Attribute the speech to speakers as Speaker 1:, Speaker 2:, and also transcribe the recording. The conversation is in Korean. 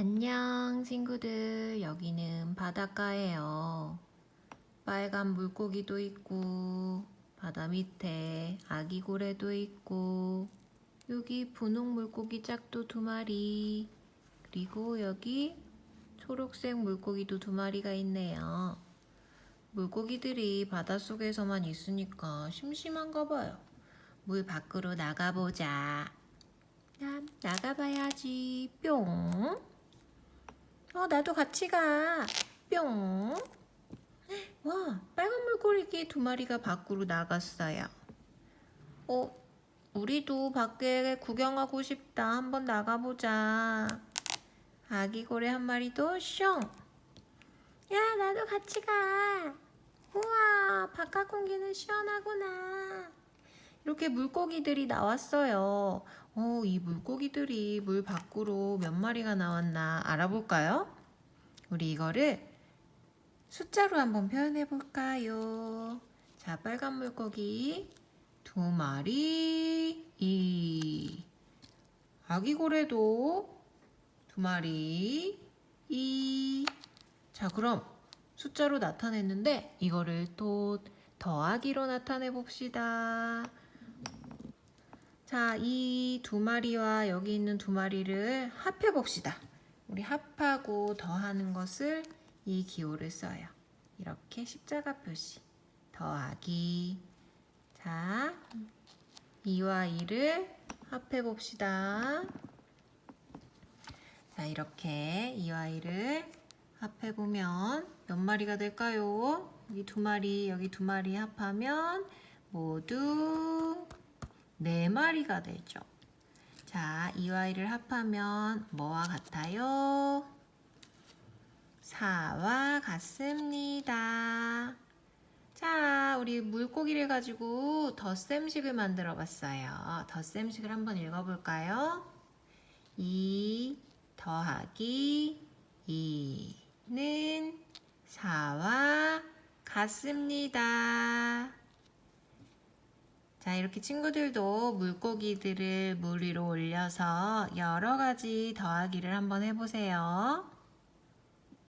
Speaker 1: 안녕 친구들. 여기는 바닷가예요. 빨간 물고기도 있고 바다 밑에 아기 고래도 있고 여기 분홍 물고기 짝도 두 마리 그리고 여기 초록색 물고기도 두 마리가 있네요. 물고기들이 바닷속에서만 있으니까 심심한가 봐요. 물 밖으로 나가보자. 나, 나가봐야지. 뿅 어, 나도 같이 가. 뿅. 와, 빨간 물고기 두 마리가 밖으로 나갔어요. 어, 우리도 밖에 구경하고 싶다. 한번 나가보자. 아기 고래 한 마리도 숑. 야, 나도 같이 가. 우와, 바깥 공기는 시원하구나. 이렇게 물고기들이 나왔어요. 어, 이 물고기들이 물 밖으로 몇 마리가 나왔나 알아볼까요? 우리 이거를 숫자로 한번 표현해 볼까요? 자, 빨간 물고기 두 마리, 이. 아기 고래도 두 마리, 이. 자, 그럼 숫자로 나타냈는데 이거를 또 더하기로 나타내 봅시다. 자, 이 두 마리와 여기 있는 두 마리를 합해 봅시다. 우리 합하고 더하는 것을 이 기호를 써요. 이렇게 십자가 표시. 더하기. 자, 2와 2를 합해 봅시다. 자, 이렇게 2와 2를 합해 보면 몇 마리가 될까요? 여기 두 마리, 여기 두 마리 합하면 모두 네 마리가 되죠. 자, 2와 1을 합하면 뭐와 같아요? 4와 같습니다. 자, 우리 물고기를 가지고 덧셈식을 만들어 봤어요. 덧셈식을 한번 읽어볼까요? 2 더하기 2는 4와 같습니다. 자, 이렇게 친구들도 물고기들을 물 위로 올려서 여러 가지 더하기를 한번 해보세요.